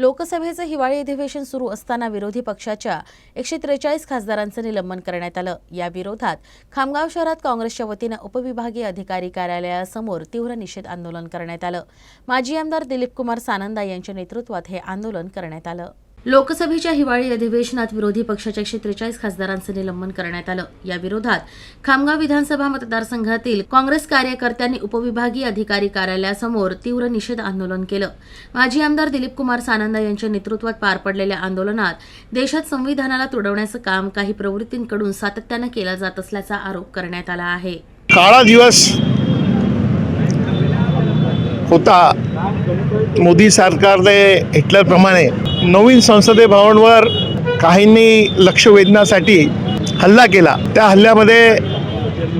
लोकसभेचं हिवाळी अधिवेशन सुरू असताना विरोधी पक्षाच्या एकशे त्रेचाळीस खासदारांचं निलंबन करण्यात आलं. या विरोधात खामगाव शहरात काँग्रेसच्या वतीनं उपविभागीय अधिकारी कार्यालयासमोर तीव्र निषेध आंदोलन करण्यात आलं. माजी आमदार दिलीपकुमार सानंदा यांच्या नेतृत्वात हे आंदोलन करण्यात आलं. लोकसभेच्या हिवाळी अधिवेशनात विरोधी पक्षाच्या एकशे खासदारांचं निलंबन करण्यात आलं. या विरोधात खामगाव विधानसभा मतदारसंघातील काँग्रेस कार्यकर्त्यांनी उपविभागीय अधिकारी कार्यालयासमोर तीव्र निषेध आंदोलन केलं. माजी आमदार दिलीप कुमार सानंदा यांच्या नेतृत्वात पार पडलेल्या आंदोलनात देशात संविधानाला तुडवण्याचं काम काही प्रवृत्तींकडून सातत्यानं केलं जात असल्याचा आरोप करण्यात आला आहे. काळा दिवस होता. मोदी सरकारने हिटलरप्रमाणे नवीन संसदे भवनवर काहींनी लक्ष वेधण्यासाठी हल्ला केला. त्या हल्ल्यामध्ये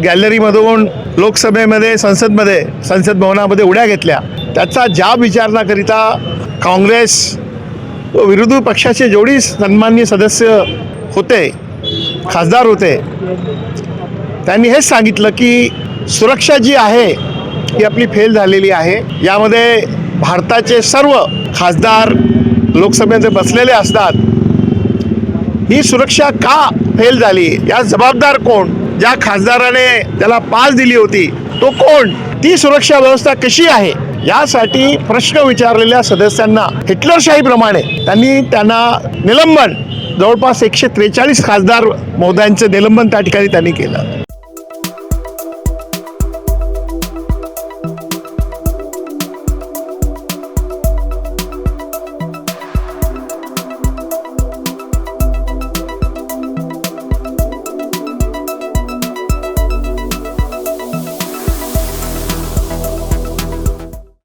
गॅलरीमधून लोकसभेमध्ये संसदमध्ये संसद भवनामध्ये उड्या घेतल्या. त्याचा ज्या विचारण्याकरिता काँग्रेस व विरोधी पक्षाचे जेवढी सन्मान्य सदस्य होते खासदार होते त्यांनी हेच सांगितलं की सुरक्षा जी आहे ही आपली फेल झालेली आहे. यामध्ये भारताचे सर्व खासदार लोकसभेचे बसलेले असतात ही सुरक्षा का फेल झाली? या जबाबदार कोण? ज्या खासदाराने त्याला पास दिली होती तो कोण? ती सुरक्षा व्यवस्था कशी आहे? यासाठी प्रश्न विचारलेल्या सदस्यांना हिटलरशाहीप्रमाणे त्यांनी त्यांना निलंबन जवळपास एकशे त्रेचाळीस खासदार महोदयांचं निलंबन त्या ठिकाणी त्यांनी केलं.